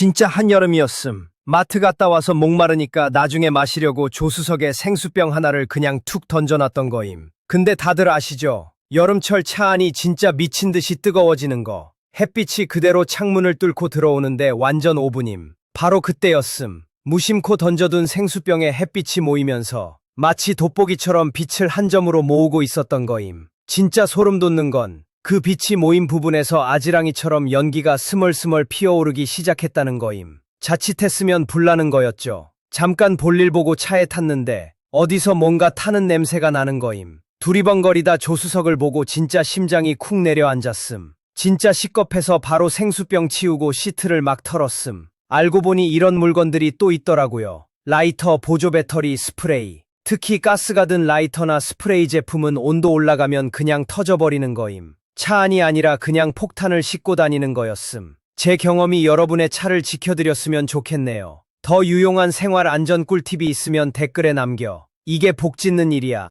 진짜 한여름이었음. 마트 갔다 와서 목마르니까 나중에 마시려고 조수석에 생수병 하나를 그냥 툭 던져놨던 거임. 근데 다들 아시죠? 여름철 차 안이 진짜 미친 듯이 뜨거워지는 거. 햇빛이 그대로 창문을 뚫고 들어오는데 완전 오브님. 바로 그때였음. 무심코 던져둔 생수병에 햇빛이 모이면서 마치 돋보기처럼 빛을 한 점으로 모으고 있었던 거임. 진짜 소름 돋는 건 그 빛이 모인 부분에서 아지랑이처럼 연기가 스멀스멀 피어오르기 시작했다는 거임. 자칫했으면 불나는 거였죠. 잠깐 볼일 보고 차에 탔는데 어디서 뭔가 타는 냄새가 나는 거임. 두리번거리다 조수석을 보고 진짜 심장이 쿵 내려앉았음. 진짜 시겁해서 바로 생수병 치우고 시트를 막 털었음. 알고 보니 이런 물건들이 또 있더라고요. 라이터, 보조 배터리, 스프레이. 특히 가스가 든 라이터나 스프레이 제품은 온도 올라가면 그냥 터져버리는 거임. 차 안이 아니라 그냥 폭탄을 싣고 다니는 거였음. 제 경험이 여러분의 차를 지켜드렸으면 좋겠네요. 더 유용한 생활 안전 꿀팁이 있으면 댓글에 남겨. 이게 복 짓는 일이야.